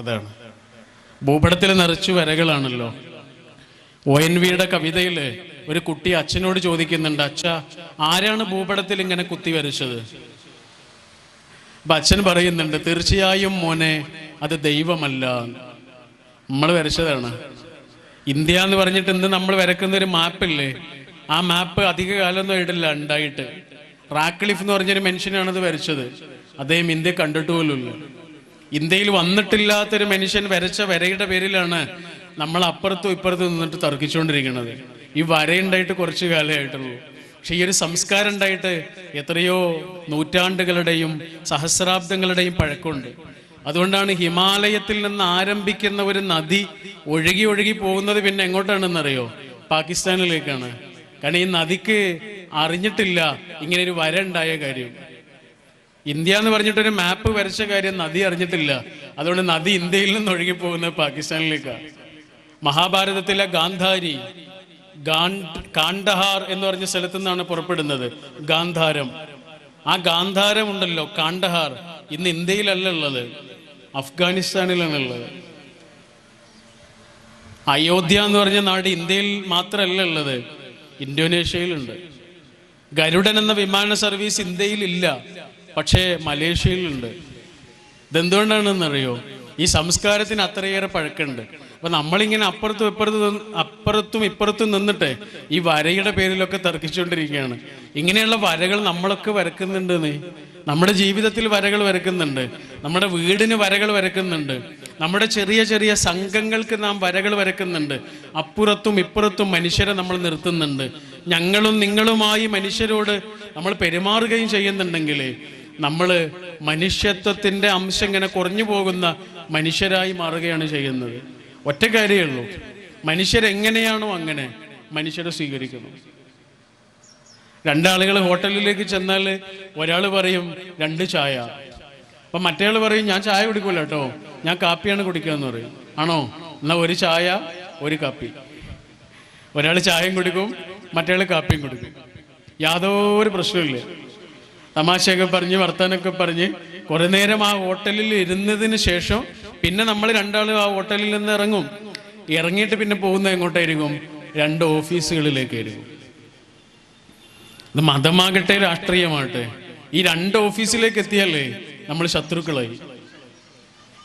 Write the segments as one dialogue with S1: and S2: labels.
S1: അതാണ്. ഭൂപടത്തിൽ നിറച്ചു വരകളാണല്ലോ. ഒ എൻ വിയുടെ കവിതയിൽ ഒരു കുട്ടി അച്ഛനോട് ചോദിക്കുന്നുണ്ട് അച്ഛ ആരാണ് ഭൂപടത്തിൽ ഇങ്ങനെ കുത്തി വരച്ചത്? അപ്പൊ അച്ഛൻ പറയുന്നുണ്ട് തീർച്ചയായും മോനെ അത് ദൈവമല്ല. നമ്മൾ വരച്ചതാണ്. ഇന്ത്യ എന്ന് പറഞ്ഞിട്ട് ഇന്ന് നമ്മൾ വരക്കുന്ന ഒരു മാപ്പില്ലേ? ആ മാപ്പ് അധിക കാലമൊന്നും ഇടില്ല ഉണ്ടായിട്ട്. റാക്ലിഫ് എന്ന് പറഞ്ഞൊരു അത് വരച്ചത്. അദ്ദേഹം ഇന്ത്യ കണ്ടിട്ട് ഇന്ത്യയിൽ വന്നിട്ടില്ലാത്തൊരു മനുഷ്യൻ വരച്ച വരയുടെ പേരിലാണ് നമ്മൾ അപ്പുറത്തും ഇപ്പുറത്തും നിന്നിട്ട് തർക്കിച്ചുകൊണ്ടിരിക്കുന്നത്. ഈ വരയുണ്ടായിട്ട് കുറച്ച് കാലമായിട്ടുള്ളൂ പക്ഷെ ഈ ഒരു സംസ്കാരം ഉണ്ടായിട്ട് എത്രയോ നൂറ്റാണ്ടുകളുടെയും സഹസ്രാബ്ദങ്ങളുടെയും പഴക്കമുണ്ട്. അതുകൊണ്ടാണ് ഹിമാലയത്തിൽ നിന്ന് ആരംഭിക്കുന്ന ഒരു നദി ഒഴുകി ഒഴുകി പോകുന്നത് പിന്നെ എങ്ങോട്ടാണെന്നറിയോ? പാകിസ്ഥാനിലേക്കാണ്. കാരണം ഈ നദിക്ക് അറിഞ്ഞിട്ടില്ല ഇങ്ങനെ ഒരു വര ഉണ്ടായ കാര്യം. ഇന്ത്യ എന്ന് പറഞ്ഞിട്ട് ഒരു മാപ്പ് വരച്ച കാര്യം നദി അറിഞ്ഞിട്ടില്ല. അതുകൊണ്ട് നദി ഇന്ത്യയിൽ നിന്ന് ഒഴുകി പോകുന്നത് പാകിസ്ഥാനിലേക്കാണ് മഹാഭാരതത്തിലെ ഗാന്ധാരി കാണ്ഡഹാർ എന്ന് പറഞ്ഞ സ്ഥലത്തു നിന്നാണ് പുറപ്പെടുന്നത്. ഗാന്ധാരം. ആ ഗാന്ധാരം ഉണ്ടല്ലോ കാണ്ഡഹാർ. ഇന്ന് ഇന്ത്യയിലല്ല ഉള്ളത്. അഫ്ഗാനിസ്ഥാനിലാണ് ഉള്ളത്. അയോധ്യ എന്ന് പറഞ്ഞ നാട് ഇന്ത്യയിൽ മാത്രമല്ല ഉള്ളത്. ഇന്തോനേഷ്യയിലുണ്ട്. ഗരുഡൻ എന്ന വിമാന സർവീസ് ഇന്ത്യയിൽ ഇല്ല. പക്ഷേ മലേഷ്യയിലുണ്ട്. ഇതെന്തുകൊണ്ടാണെന്നറിയോ? ഈ സംസ്കാരത്തിന് അത്രയേറെ പഴക്കമുണ്ട്. അപ്പൊ നമ്മളിങ്ങനെ അപ്പുറത്തും ഇപ്പുറത്തും അപ്പുറത്തും ഇപ്പുറത്തും നിന്നിട്ട് ഈ വരയുടെ പേരിലൊക്കെ തർക്കിച്ചുകൊണ്ടിരിക്കുകയാണ്. ഇങ്ങനെയുള്ള വരകൾ നമ്മളൊക്കെ വരക്കുന്നുണ്ട് നീ. നമ്മുടെ ജീവിതത്തിൽ വരകൾ വരക്കുന്നുണ്ട്. നമ്മുടെ വീടിന് വരകൾ വരക്കുന്നുണ്ട്. നമ്മുടെ ചെറിയ ചെറിയ സംഘങ്ങൾക്ക് നാം വരകൾ വരക്കുന്നുണ്ട്. അപ്പുറത്തും ഇപ്പുറത്തും മനുഷ്യരെ നമ്മൾ നിർത്തുന്നുണ്ട്. ഞങ്ങളും നിങ്ങളുമായി മനുഷ്യരോട് നമ്മൾ പെരുമാറുകയും ചെയ്യുന്നുണ്ടെങ്കിൽ നമ്മൾ മനുഷ്യത്വത്തിന്റെ അംശം ഇങ്ങനെ കുറഞ്ഞു പോകുന്ന മനുഷ്യരായി മാറുകയാണ് ചെയ്യുന്നത്. ഒറ്റ കാര്യമേ ഉള്ളൂ. മനുഷ്യരെങ്ങനെയാണോ അങ്ങനെ മനുഷ്യരെ സ്വീകരിക്കുന്നു. രണ്ടാളുകൾ ഹോട്ടലിലേക്ക് ചെന്നാൽ ഒരാൾ പറയും രണ്ട് ചായ. അപ്പൊ മറ്റേയാൾ പറയും ഞാൻ ചായ കുടിക്കൂല കേട്ടോ. ഞാൻ കാപ്പിയാണ് കുടിക്കുക എന്ന് പറയും. ആണോ? എന്നാ ഒരു ചായ ഒരു കാപ്പി. ഒരാൾ ചായയും കുടിക്കും മറ്റേയാൾ കാപ്പിയും കുടിക്കും. യാതൊരു പ്രശ്നമില്ല തമാശയൊക്കെ പറഞ്ഞ് വർത്താനൊക്കെ പറഞ്ഞ് കുറെ നേരം ആ ഹോട്ടലിൽ ഇരുന്നതിന് ശേഷം പിന്നെ നമ്മൾ രണ്ടാളും ആ ഹോട്ടലിൽ നിന്ന് ഇറങ്ങും. ഇറങ്ങിയിട്ട് പിന്നെ പോകുന്നത് എങ്ങോട്ടായിരിക്കും? രണ്ട് ഓഫീസുകളിലേക്കായിരിക്കും ഇത് മതമാകട്ടെ രാഷ്ട്രീയമാകട്ടെ ഈ രണ്ട് ഓഫീസിലേക്ക് എത്തിയല്ലേ നമ്മൾ ശത്രുക്കളായി.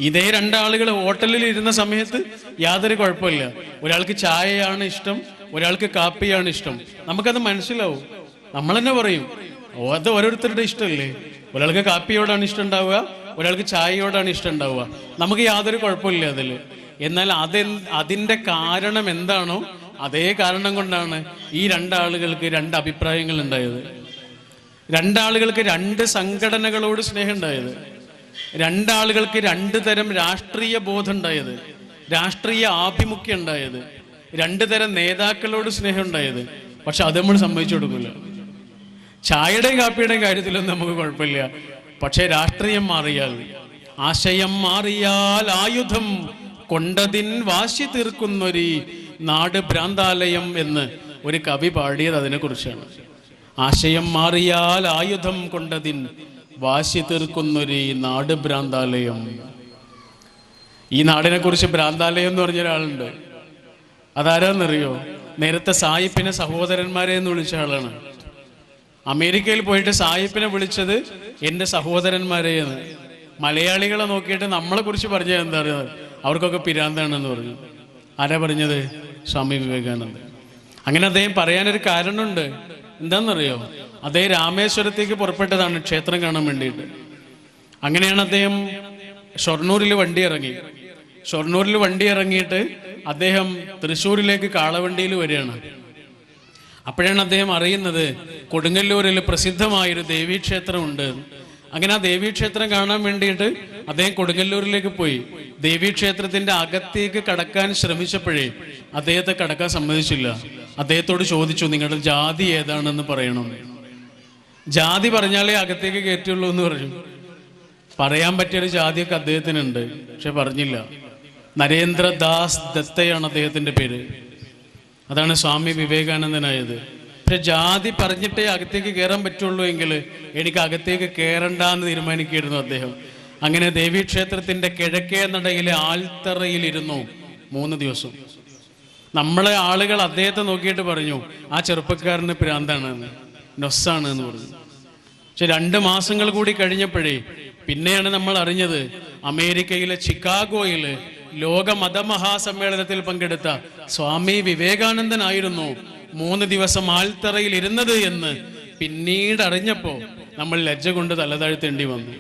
S1: ഇതേ രണ്ടാളുകൾ ഹോട്ടലിൽ ഇരുന്ന സമയത്ത് യാതൊരു കുഴപ്പമില്ല. ഒരാൾക്ക് ചായയാണ് ഇഷ്ടം ഒരാൾക്ക് കാപ്പിയാണ് ഇഷ്ടം. നമുക്കത് മനസ്സിലാവും. നമ്മൾ തന്നെ പറയും അത് ഓരോരുത്തരുടെ ഇഷ്ടമല്ലേ ഒരാൾക്ക് കാപ്പിയോടാണ് ഇഷ്ടം ഉണ്ടാവുക ഒരാൾക്ക് ചായയോടാണ് ഇഷ്ടം ഉണ്ടാവുക നമുക്ക് യാതൊരു കുഴപ്പമില്ല അതിൽ. എന്നാൽ അതെ അതിന്റെ കാരണം എന്താണോ അതേ കാരണം കൊണ്ടാണ് ഈ രണ്ടാളുകൾക്ക് രണ്ട് അഭിപ്രായങ്ങൾ ഉണ്ടായത്. രണ്ടാളുകൾക്ക് രണ്ട് സംഘടനകളോട് സ്നേഹം ഉണ്ടായത്. രണ്ടാളുകൾക്ക് രണ്ട് തരം രാഷ്ട്രീയ ബോധം ഉണ്ടായത്. രാഷ്ട്രീയ ആഭിമുഖ്യം ഉണ്ടായത്. രണ്ട് തരം നേതാക്കളോട് സ്നേഹം ഉണ്ടായത്. പക്ഷെ അത് നമ്മൾ സമ്മതിച്ചു കൊടുക്കില്ല ചായയുടെയും കാപ്പിയുടെയും കാര്യത്തിലൊന്നും നമുക്ക് കുഴപ്പമില്ല. പക്ഷേ രാഷ്ട്രീയം മാറിയാൽ ആശയം മാറിയാൽ ആയുധം കൊണ്ടതിൻ വാശി തീർക്കുന്നൊരു നാട് ഭ്രാന്താലയം എന്ന് ഒരു കവി പാടിയത് അതിനെക്കുറിച്ചാണ്. ആശയം മാറിയാൽ ആയുധം കൊണ്ടതിൻ വാശി തീർക്കുന്നൊരു നാട് ഭ്രാന്താലയം. ഈ നാടിനെ കുറിച്ച് ഭ്രാന്താലയം എന്ന് പറഞ്ഞ ഒരാളുണ്ട്. അതാരാന്നറിയോ? നേരത്തെ സായിപ്പിനെ സഹോദരന്മാരെ എന്ന് വിളിച്ച ആളാണ്. അമേരിക്കയിൽ പോയിട്ട് സായിപ്പിനെ വിളിച്ചത് എന്റെ സഹോദരന്മാരെ എന്ന് മലയാളികളെ നോക്കിയിട്ട് നമ്മളെ കുറിച്ച് പറഞ്ഞ എന്താ പറയുക അവർക്കൊക്കെ പിരാന്താണെന്ന് പറഞ്ഞു. ആരാ പറഞ്ഞത്? സ്വാമി വിവേകാനന്ദൻ. അങ്ങനെ അദ്ദേഹം പറയാനൊരു കാരണമുണ്ട്. എന്താണെന്നറിയോ അദ്ദേഹം രാമേശ്വരത്തേക്ക് പുറപ്പെട്ടതാണ് ക്ഷേത്രം കാണാൻ വേണ്ടിയിട്ട്. അങ്ങനെയാണ് അദ്ദേഹം ഷൊർണൂരിൽ വണ്ടി ഇറങ്ങി. ഷൊർണൂരിൽ വണ്ടി ഇറങ്ങിയിട്ട് അദ്ദേഹം തൃശ്ശൂരിലേക്ക് കാളവണ്ടിയിൽ വരികയാണ്. അപ്പോഴാണ് അദ്ദേഹം അറിയുന്നത് കൊടുങ്ങല്ലൂരിൽ പ്രസിദ്ധമായൊരു ദേവീക്ഷേത്രമുണ്ട്. അങ്ങനെ ആ ദേവീക്ഷേത്രം കാണാൻ വേണ്ടിയിട്ട് അദ്ദേഹം കൊടുങ്ങല്ലൂരിലേക്ക് പോയി. ദേവീക്ഷേത്രത്തിന്റെ അകത്തേക്ക് കടക്കാൻ ശ്രമിച്ചപ്പോഴേ അദ്ദേഹത്തെ കടക്കാൻ സമ്മതിച്ചില്ല. അദ്ദേഹത്തോട് ചോദിച്ചു നിങ്ങളുടെ ജാതി ഏതാണെന്ന് പറയണം? ജാതി പറഞ്ഞാലേ അകത്തേക്ക് കയറ്റുള്ളൂ എന്ന് പറഞ്ഞു. പറയാൻ പറ്റിയൊരു ജാതിയൊക്കെ അദ്ദേഹത്തിനുണ്ട്. പക്ഷെ പറഞ്ഞില്ല. നരേന്ദ്രദാസ് ദത്തയാണ് അദ്ദേഹത്തിന്റെ പേര്. അതാണ് സ്വാമി വിവേകാനന്ദനായത്. പക്ഷെ ജാതി പറഞ്ഞിട്ടേ അകത്തേക്ക് കയറാൻ പറ്റുള്ളൂ എങ്കിൽ എനിക്ക് അകത്തേക്ക് കയറണ്ട എന്ന് തീരുമാനിക്കുകയായിരുന്നു അദ്ദേഹം. അങ്ങനെ ദേവീക്ഷേത്രത്തിന്റെ കിഴക്കേ നടയിലെ ആൽത്തറയിലിരുന്നു മൂന്ന് ദിവസം. നമ്മളെ ആളുകൾ അദ്ദേഹത്തെ നോക്കിയിട്ട് പറഞ്ഞു ആ ചെറുപ്പക്കാരന് പ്രാന്താണ് നൊസ്സാണ് എന്ന് പറഞ്ഞു. പക്ഷെ രണ്ട് മാസങ്ങൾ കൂടി കഴിഞ്ഞപ്പോഴേ പിന്നെയാണ് നമ്മൾ അറിഞ്ഞത് അമേരിക്കയിലെ ചിക്കാഗോയിൽ ലോക മതമഹാസമ്മേളനത്തിൽ പങ്കെടുത്ത സ്വാമി വിവേകാനന്ദനായിരുന്നു മൂന്ന് ദിവസം ആൽത്തറയിൽ ഇരുന്നത് എന്ന് പിന്നീട് അറിഞ്ഞപ്പോ നമ്മൾ ലജ്ജ കൊണ്ട് തലതാഴ്ത്തേണ്ടി വന്നു.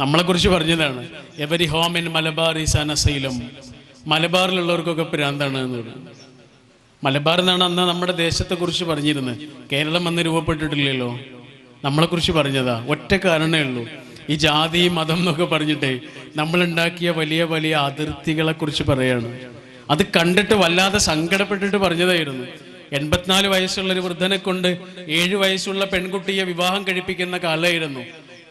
S1: നമ്മളെ കുറിച്ച് പറഞ്ഞതാണ് every home in Malabar is an asylum മലബാറിലുള്ളവർക്കൊക്കെ പ്രാന്താണ് എന്ന് മലബാർ എന്നാണ് അന്ന് നമ്മുടെ ദേശത്തെ കുറിച്ച് പറഞ്ഞിരുന്നത്. കേരളം അന്ന് രൂപപ്പെട്ടിട്ടില്ലല്ലോ. നമ്മളെ കുറിച്ച് പറഞ്ഞതാ. ഒറ്റ കാരണമേ ഉള്ളൂ. ഈ ജാതി മതം എന്നൊക്കെ പറഞ്ഞിട്ടേ നമ്മൾ ഉണ്ടാക്കിയ വലിയ വലിയ അതിർത്തികളെ കുറിച്ച് പറയാണ്. അത് കണ്ടിട്ട് വല്ലാതെ സങ്കടപ്പെട്ടിട്ട് പറഞ്ഞതായിരുന്നു. എൺപത്തിനാല് വയസ്സുള്ള ഒരു വൃദ്ധനെ കൊണ്ട് ഏഴ് വയസ്സുള്ള പെൺകുട്ടിയെ വിവാഹം കഴിപ്പിക്കുന്ന കാലമായിരുന്നു.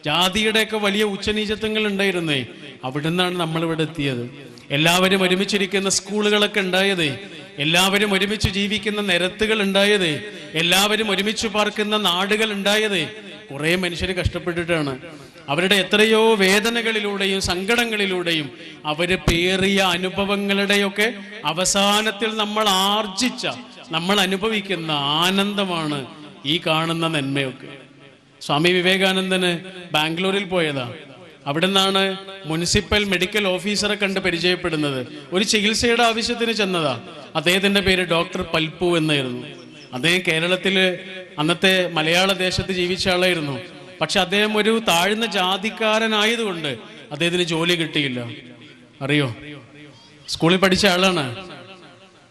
S1: ജാതിയുടെയൊക്കെ വലിയ ഉച്ചനീചത്വങ്ങൾ ഉണ്ടായിരുന്നേ. അവിടെ നമ്മൾ ഇവിടെ എത്തിയത്. എല്ലാവരും ഒരുമിച്ചിരിക്കുന്ന സ്കൂളുകളൊക്കെ ഉണ്ടായത്. എല്ലാവരും ഒരുമിച്ച് ജീവിക്കുന്ന നിരത്തുകൾ ഉണ്ടായത്. എല്ലാവരും ഒരുമിച്ച് പാർക്കുന്ന നാടുകൾ ഉണ്ടായത്. കുറേ മനുഷ്യർ കഷ്ടപ്പെട്ടിട്ടാണ്. അവരുടെ എത്രയോ വേദനകളിലൂടെയും സങ്കടങ്ങളിലൂടെയും അവർ പേറിയ അനുഭവങ്ങളുടെയൊക്കെ അവസാനത്തിൽ നമ്മൾ ആർജിച്ച നമ്മൾ അനുഭവിക്കുന്ന ആനന്ദമാണ് ഈ കാണുന്ന നന്മയൊക്കെ. സ്വാമി വിവേകാനന്ദന് ബാംഗ്ലൂരിൽ പോയതാ. അവിടെ നിന്നാണ് മുനിസിപ്പൽ മെഡിക്കൽ ഓഫീസറെ കണ്ട് പരിചയപ്പെടുന്നത്. ഒരു ചികിത്സയുടെ ആവശ്യത്തിന് ചെന്നതാ. അദ്ദേഹത്തിന്റെ പേര് ഡോക്ടർ പൽപ്പു എന്നായിരുന്നു. അദ്ദേഹം കേരളത്തിൽ അന്നത്തെ മലയാള ദേശത്ത് ജീവിച്ച ആളായിരുന്നു. പക്ഷെ അദ്ദേഹം ഒരു താഴ്ന്ന ജാതിക്കാരനായതുകൊണ്ട് അദ്ദേഹത്തിന് ജോലി കിട്ടിയില്ല. അറിയോ? സ്കൂളിൽ പഠിച്ച ആളാണ്.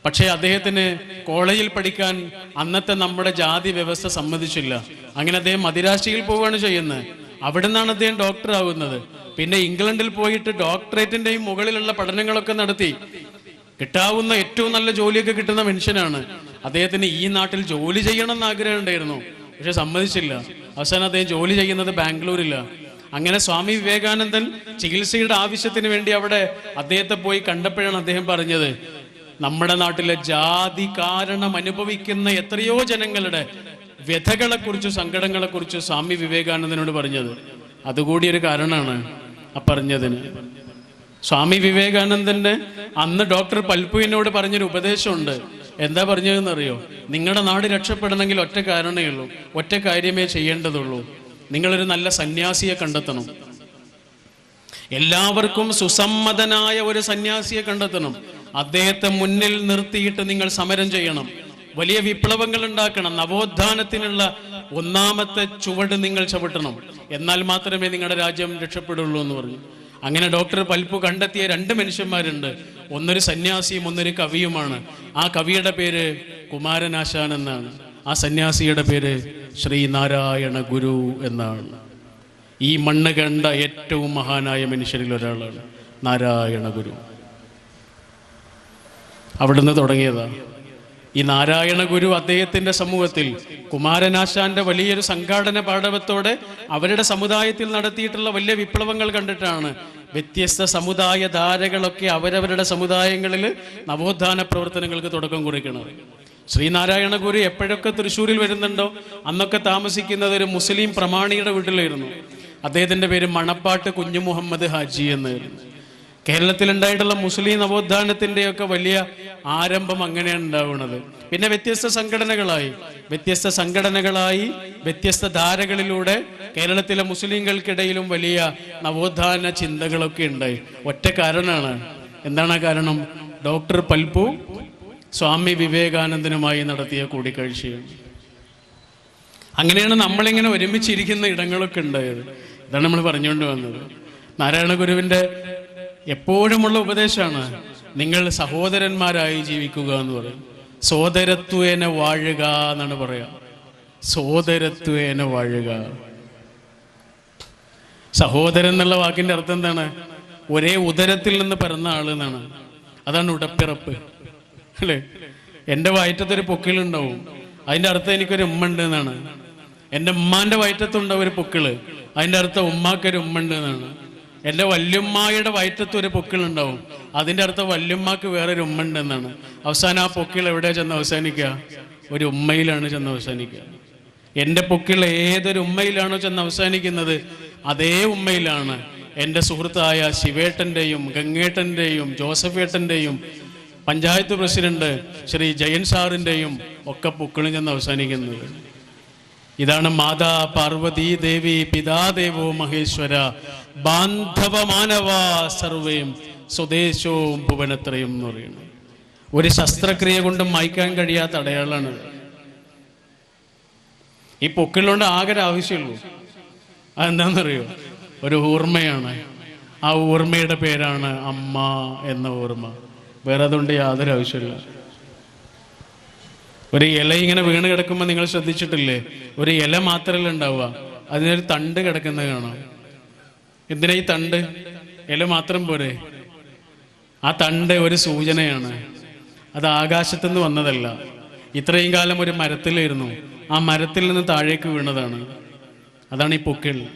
S1: പക്ഷേ അദ്ദേഹത്തിന് കോളേജിൽ പഠിക്കാൻ അന്നത്തെ നമ്മുടെ ജാതി വ്യവസ്ഥ സമ്മതിച്ചില്ല. അങ്ങനെ അദ്ദേഹം മദിരാശിയിൽ പോവുകയാണ് ചെയ്യുന്നത്. അവിടെ നിന്നാണ് അദ്ദേഹം ഡോക്ടർ ആവുന്നത്. പിന്നെ ഇംഗ്ലണ്ടിൽ പോയിട്ട് ഡോക്ടറേറ്റിന്റെയും മുകളിലുള്ള പഠനങ്ങളൊക്കെ നടത്തി. കിട്ടാവുന്ന ഏറ്റവും നല്ല ജോലിയൊക്കെ കിട്ടുന്ന മനുഷ്യനാണ്. അദ്ദേഹത്തിന് ഈ നാട്ടിൽ ജോലി ചെയ്യണം എന്ന് ആഗ്രഹം ഉണ്ടായിരുന്നു. പക്ഷെ സമ്മതിച്ചില്ല. അവസാനം അദ്ദേഹം ജോലി ചെയ്യുന്നത് ബാംഗ്ലൂരില്ല അങ്ങനെ സ്വാമി വിവേകാനന്ദൻ ചികിത്സയുടെ ആവശ്യത്തിന് വേണ്ടി അവിടെ അദ്ദേഹത്തെ പോയി കണ്ടപ്പോഴാണ് അദ്ദേഹം പറഞ്ഞത് നമ്മുടെ നാട്ടിലെ ജാതി കാരണം അനുഭവിക്കുന്ന എത്രയോ ജനങ്ങളുടെ വ്യഥകളെക്കുറിച്ചും സങ്കടങ്ങളെക്കുറിച്ചും സ്വാമി വിവേകാനന്ദനോട് പറഞ്ഞത്. അതുകൂടി ഒരു കാരണമാണ് ആ പറഞ്ഞതിന്. സ്വാമി വിവേകാനന്ദന്റെ അന്ന് ഡോക്ടർ പൽപ്പുവിനോട് പറഞ്ഞൊരു ഉപദേശമുണ്ട്. എന്താ പറഞ്ഞതെന്ന് അറിയോ നിങ്ങളുടെ നാട് രക്ഷപ്പെടണമെങ്കിൽ ഒറ്റ കാരണമേ ഉള്ളൂ. ഒറ്റ കാര്യമേ ചെയ്യേണ്ടതുള്ളൂ. നിങ്ങളൊരു നല്ല സന്യാസിയെ കണ്ടെത്തണം. എല്ലാവർക്കും സുസമ്മതനായ ഒരു സന്യാസിയെ കണ്ടെത്തണം. അദ്ദേഹത്തെ മുന്നിൽ നിർത്തിയിട്ട് നിങ്ങൾ സമരം ചെയ്യണം. വലിയ വിപ്ലവങ്ങൾ ഉണ്ടാക്കണം. നവോത്ഥാനത്തിനുള്ള ഒന്നാമത്തെ ചുവട് നിങ്ങൾ ചവിട്ടണം. എന്നാൽ മാത്രമേ നിങ്ങളുടെ രാജ്യം രക്ഷപ്പെടുള്ളൂ എന്ന് പറഞ്ഞു. അങ്ങനെ ഡോക്ടർ പൽപ്പു കണ്ടെത്തിയ രണ്ട് മനുഷ്യന്മാരുണ്ട്. ഒന്നൊരു സന്യാസിയും ഒന്നൊരു കവിയുമാണ്. ആ കവിയുടെ പേര് കുമാരനാശാൻ എന്നാണ്. ആ സന്യാസിയുടെ പേര് ശ്രീനാരായണ ഗുരു എന്നാണ്. ഈ മണ്ണ് കണ്ട ഏറ്റവും മഹാനായ മനുഷ്യരിൽ ഒരാളാണ് നാരായണ ഗുരു. അവിടുന്ന് തുടങ്ങിയതാ. ഈ നാരായണ ഗുരു അദ്ദേഹത്തിന്റെ സമൂഹത്തിൽ കുമാരനാശാന്റെ വലിയൊരു സംഘാടന പാഠവത്തോടെ അവരുടെ സമുദായത്തിൽ നടത്തിയിട്ടുള്ള വലിയ വിപ്ലവങ്ങൾ കണ്ടിട്ടാണ് വ്യത്യസ്ത സമുദായ ധാരകളൊക്കെ അവരവരുടെ സമുദായങ്ങളിൽ നവോത്ഥാന പ്രവർത്തനങ്ങൾക്ക് തുടക്കം കുറിക്കുന്നത്. ശ്രീനാരായണ ഗുരു എപ്പോഴൊക്കെ തൃശ്ശൂരിൽ വരുന്നുണ്ടോ അന്നൊക്കെ താമസിക്കുന്നത് ഒരു മുസ്ലിം പ്രമാണിയുടെ വീട്ടിലായിരുന്നു. അദ്ദേഹത്തിന്റെ പേര് മണപ്പാട്ട് കുഞ്ഞു മുഹമ്മദ് ഹാജി എന്നായിരുന്നു കേരളത്തിലുണ്ടായിട്ടുള്ള മുസ്ലിം നവോത്ഥാനത്തിന്റെയൊക്കെ വലിയ ആരംഭം അങ്ങനെയാണ് ഉണ്ടാവുന്നത്. പിന്നെ വ്യത്യസ്ത സംഘടനകളായി. വ്യത്യസ്ത സംഘടനകളായി വ്യത്യസ്ത ധാരകളിലൂടെ കേരളത്തിലെ മുസ്ലിങ്ങൾക്കിടയിലും വലിയ നവോത്ഥാന ചിന്തകളൊക്കെ ഉണ്ടായി. ഒറ്റ കാരണമാണ്. എന്താണ് കാരണം? ഡോക്ടർ പൽപു സ്വാമി വിവേകാനന്ദനുമായി നടത്തിയ കൂടിക്കാഴ്ചയാണ് അങ്ങനെയാണ് നമ്മളിങ്ങനെ ഒരുമിച്ചിരിക്കുന്ന ഇടങ്ങളൊക്കെ ഉണ്ടായത്. ഇതാണ് നമ്മൾ പറഞ്ഞുകൊണ്ട് വന്നത്. നാരായണ ഗുരുവിന്റെ എപ്പോഴുമുള്ള ഉപദേശമാണ് നിങ്ങൾ സഹോദരന്മാരായി ജീവിക്കുക എന്ന് പറയും. സോദരത്വേന വാഴുക എന്നാണ് പറയാ. സോദരത്വേന വാഴുക. സഹോദരൻ എന്നുള്ള വാക്കിന്റെ അർത്ഥം എന്താണ്? ഒരേ ഉദരത്തിൽ നിന്ന് പിറന്ന ആൾ എന്നാണ്. അതാണ് ഉടപ്പിറപ്പ്. അല്ലേ? എന്റെ വയറ്റത്തൊരു പൊക്കിളുണ്ടാവും. അതിന്റെ അർത്ഥം എനിക്കൊരു ഉമ്മ ഉണ്ട് എന്നാണ്. എന്റെ ഉമ്മാന്റെ വയറ്റത്തുണ്ടാവും ഒരു പൊക്കിൾ. അതിന്റെ അർത്ഥം ഉമ്മാക്കൊരു ഉമ്മ ഉണ്ട് എന്നാണ്. എന്റെ വല്യമ്മായുടെ വയറ്റത്ത് ഒരു പൊക്കിളുണ്ടാവും. അതിന്റെ അടുത്ത് വല്യമ്മക്ക് വേറൊരു ഉമ്മ ഉണ്ട് എന്നാണ് അവസാനം ആ പൊക്കിൾ എവിടെ ചെന്ന് അവസാനിക്കുക ഒരു ഉമ്മയിലാണ് ചെന്ന് അവസാനിക്കുക എന്റെ പൊക്കിൾ ഏതൊരു ഉമ്മയിലാണോ ചെന്ന് അവസാനിക്കുന്നത്? അതേ ഉമ്മയിലാണ്. എന്റെ സുഹൃത്തായ ശിവേട്ടന്റെയും ഗംഗേട്ടന്റെയും ജോസഫേട്ടന്റെയും പഞ്ചായത്ത് പ്രസിഡന്റ് ശ്രീ ജയൻ സാറിന്റെയും ഒക്കെ പൊക്കിളിൽ ചെന്ന് അവസാനിക്കുന്നത്. ഇതാണ് മാതാ പാർവതി ദേവി പിതാദേവോ മഹേശ്വര. ബാന്ധവമാനവ സർവേം സ്വദേശവും ഭുവനത്രയും എന്ന് പറയുന്നത് ഒരു ശസ്ത്രക്രിയ കൊണ്ട് മായ്ക്കാൻ കഴിയാത്ത അടയാളാണ് ഈ പൊക്കിലുണ്ട് ആകെ ആവശ്യമുള്ളൂ. അതെന്താണെന്നറിയോ? ഒരു ഓർമ്മയാണ് ആ ഓർമ്മയുടെ പേരാണ് അമ്മ എന്ന ഓർമ്മ വേറെ അതുകൊണ്ട് യാതൊരു ആവശ്യമില്ല ഒരു ഇല ഇങ്ങനെ വീണ് കിടക്കുമ്പോൾ നിങ്ങൾ ശ്രദ്ധിച്ചിട്ടില്ലേ? ഒരു ഇല മാത്രമല്ല ഉണ്ടാവുക. അതിനൊരു തണ്ട് കിടക്കുന്നത് കാണാം. എന്തിനാ ഈ തണ്ട്? ഇല മാത്രം പോരെ. ആ തണ്ട് ഒരു സൂചനയാണ്. അത് ആകാശത്തുനിന്ന് വന്നതല്ല. ഇത്രയും കാലം ഒരു മരത്തിലായിരുന്നു. ആ മരത്തിൽ നിന്ന് താഴേക്ക് വീണതാണ്. അതാണ് ഈ പൊക്കിൾ.